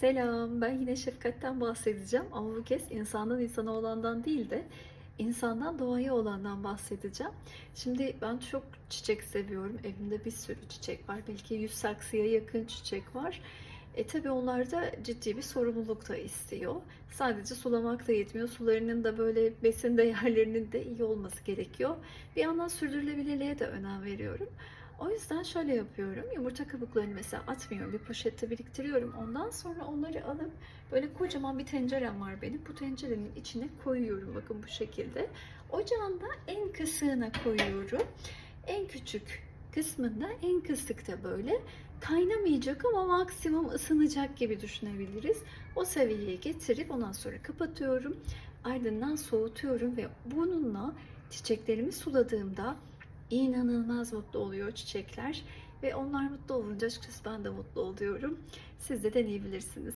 Selam, ben yine şefkatten bahsedeceğim ama bu kez insandan insana olandan değil de insandan doğaya olandan bahsedeceğim. Şimdi ben çok çiçek seviyorum. Evimde bir sürü çiçek var. Belki 100 saksıya yakın çiçek var. E tabi onlar da ciddi bir sorumluluk da istiyor. Sadece sulamak da yetmiyor. Sularının da böyle besin değerlerinin de iyi olması gerekiyor. Bir yandan sürdürülebilirliğe de önem veriyorum. O yüzden şöyle yapıyorum. Yumurta kabuklarını mesela atmıyorum. Bir poşette biriktiriyorum. Ondan sonra onları alıp böyle kocaman bir tencerem var benim. Bu tencerenin içine koyuyorum. Bakın bu şekilde. Ocağın da en kısığına koyuyorum. En küçük kısmında en kısıkta böyle kaynamayacak ama maksimum ısınacak gibi düşünebiliriz. O seviyeye getirip ondan sonra kapatıyorum. Ardından soğutuyorum ve bununla çiçeklerimi suladığımda inanılmaz mutlu oluyor çiçekler ve onlar mutlu olunca açıkçası ben de mutlu oluyorum. Siz de deneyebilirsiniz.